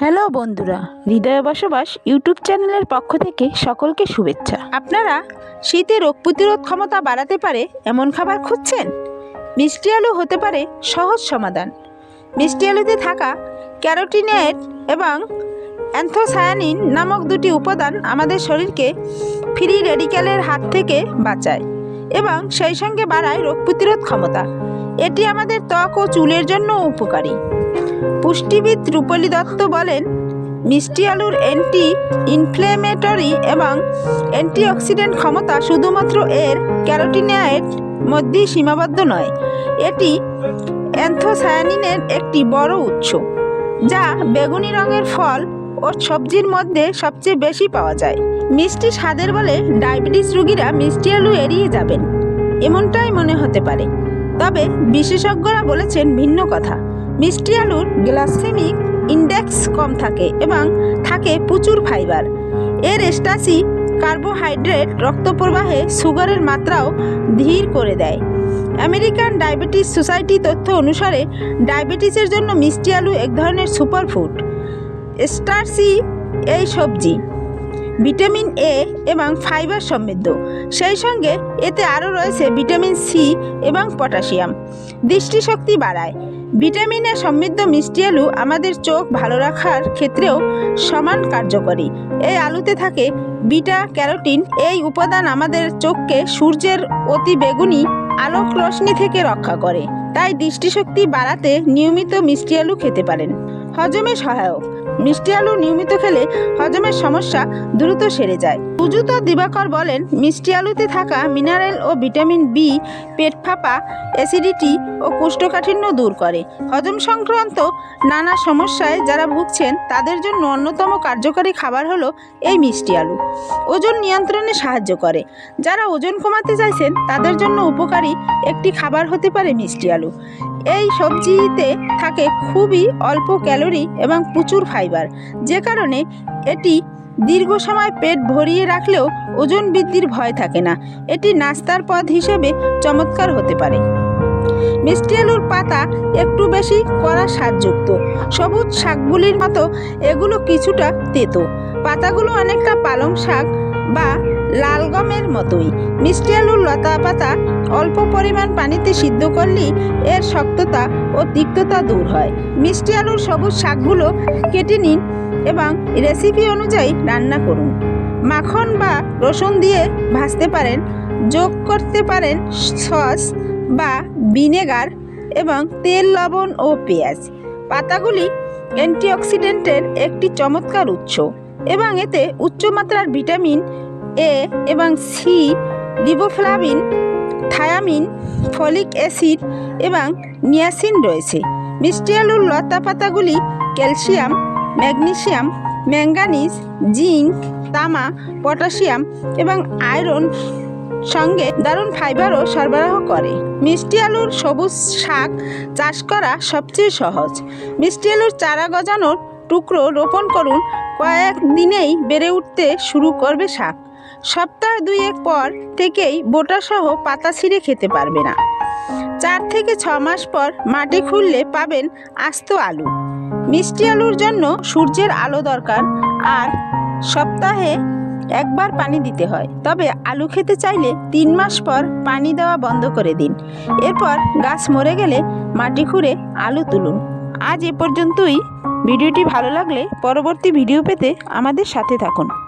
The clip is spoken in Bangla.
হ্যালো বন্ধুরা, হৃদয় বসবাস ইউটিউব চ্যানেলের পক্ষ থেকে সকলকে শুভেচ্ছা। আপনারা শীতে রোগ প্রতিরোধ ক্ষমতা বাড়াতে পারে এমন খাবার খুঁজছেন? মিষ্টি আলু হতে পারে সহজ সমাধান। মিষ্টি আলুতে থাকা ক্যারোটিনেট এবং অ্যান্থোসায়ানিন নামক দুটি উপাদান আমাদের শরীরকে ফ্রি রেডিক্যালের হাত থেকে বাঁচায় এবং সেই সঙ্গে বাড়ায় রোগ প্রতিরোধ ক্ষমতা। এটি আমাদের ত্বক ও চুলের জন্য উপকারী। পুষ্টিবিদ রূপলী দত্ত বলেন, মিষ্টি আলুর অ্যান্টি ইনফ্লেমেটরি এবং অ্যান্টিঅক্সিডেন্ট ক্ষমতা শুধুমাত্র এর ক্যারোটিনয়েড মধ্যেই সীমাবদ্ধ নয়, এটি অ্যান্থোসায়ানিনের একটি বড় উৎস, যা বেগুনি রঙের ফল ও সবজির মধ্যে সবচেয়ে বেশি পাওয়া যায়। মিষ্টি স্বাদের বলে ডায়াবেটিস রোগীরা মিষ্টি আলু এড়িয়ে যাবেন, এমনটাই মনে হতে পারে। তবে বিশেষজ্ঞরা বলেছেন ভিন্ন কথা। মিষ্টি আলুর গ্লাসেমিক ইন্ডেক্স কম থাকে এবং থাকে প্রচুর ফাইবার। এর স্টাসি কার্বোহাইড্রেট রক্ত প্রবাহে সুগারের মাত্রাও ধীর করে দেয়। আমেরিকান ডায়াবেটিস সোসাইটি তথ্য অনুসারে ডায়াবেটিসের জন্য মিষ্টি আলু এক ধরনের সুপারফুড স্টারসি এই সবজি। ভিটামিন এ এবং ফাইবার সমৃদ্ধ। সেই সঙ্গে এতে আরও রয়েছে ভিটামিন সি এবং পটাশিয়াম। দৃষ্টিশক্তি বাড়ায়। ভিটামিনে সমৃদ্ধ মিষ্টি আলু আমাদের চোখ ভালো রাখার ক্ষেত্রেও সমান কার্যকরী। এই আলুতে থাকে বিটা, ক্যারোটিন। এই উপাদান আমাদের চোখকে সূর্যের অতি বেগুনি আলোক রশ্মি থেকে রক্ষা করে। তাই দৃষ্টিশক্তি বাড়াতে নিয়মিত মিষ্টি আলু খেতে পারেন। হজমে সহায়ক। মিষ্টি আলু নিয়মিত খেলে হজমের সমস্যা দ্রুত সেরে যায়। সুজুত দিবাকর বলেন, মিষ্টি আলুতে থাকা মিনারেল ও ভিটামিন বি, পেট ফাঁপা, অ্যাসিডিটি ও কোষ্ঠকাঠিন্য দূর করে। হজম সংক্রান্ত নানা সমস্যায় যারা ভুগছেন, তাদের জন্য অন্যতম কার্যকরী খাবার হলো এই মিষ্টি আলু। ওজন নিয়ন্ত্রণে সাহায্য করে। যারা ওজন কমাতে চাইছেন, তাদের জন্য উপকারী একটি খাবার হতে পারে মিষ্টি আলু। এই সবজিতে থাকে খুবই অল্প ক্যালোরি এবং প্রচুর ফাইবার যে কারণে এটি দীর্ঘ সময় পেট ভরিয়ে রাখলেও ওজন বৃদ্ধির ভয় থাকে না। এটি নাস্তার পদ হিসেবে চমৎকার হতে পারে। মিষ্টি আলুর পাতা একটু বেশি কড়া স্বাদযুক্ত। সবুজ শাকগুলির মতো এগুলো কিছুটা তেতো। পাতাগুলো অনেকটা পালং শাক বা লাল গমের মতোই। মিষ্টি আলুর লতা পাতা অল্প পরিমাণ পানিতে সিদ্ধ করলেই এর শক্ততা ও তিক্ততা দূর হয়। মিষ্টি আলুর সবুজ শাকগুলো কেটে নিন এবং রেসিপি অনুযায়ী রান্না করুন। মাখন বা রসুন দিয়ে ভাজতে পারেন, যোগ করতে পারেন সস বা ভিনেগার এবং তেল, লবণ ও পেঁয়াজ। পাতাগুলি অ্যান্টিঅক্সিডেন্টের একটি চমৎকার উৎস এবং এতে উচ্চমাত্রার ভিটামিন এ এবং C riboflavin thiamine folic acid এবং নিয়াসিন রয়েছে। মিষ্টি আলুর লতা পাতাগুলি ক্যালসিয়াম ম্যাগনেসিয়াম ম্যাঙ্গানিজ জিঙ্ক তামা পটাশিয়াম এবং আয়রন সঙ্গে দারুণ ফাইবারও সরবরাহ করে। মিষ্টি আলুর সবুজ শাক চাষ করা সবচেয়ে সহজ। মিষ্টি আলুর চারা গজানোর টুকরো রোপণ করুন, কয়েক দিনেই বেড়ে উঠতে শুরু করবে শাক। সপ্তাহ দুয়েক পর থেকেই বোটাসহ পাতা ছিঁড়ে খেতে পারবে না। চার থেকে ছ মাস পর মাটি খুললে পাবেন আস্ত আলু। মিষ্টি আলুর জন্য সূর্যের আলো দরকার আর সপ্তাহে একবার পানি দিতে হয়। তবে আলু খেতে চাইলে তিন মাস পর পানি দেওয়া বন্ধ করে দিন। এরপর গাছ মরে গেলে মাটি খুঁড়ে আলু তুলুন। আজ এ পর্যন্তই। ভিডিওটি ভালো লাগলে পরবর্তী ভিডিও পেতে আমাদের সাথে থাকুন।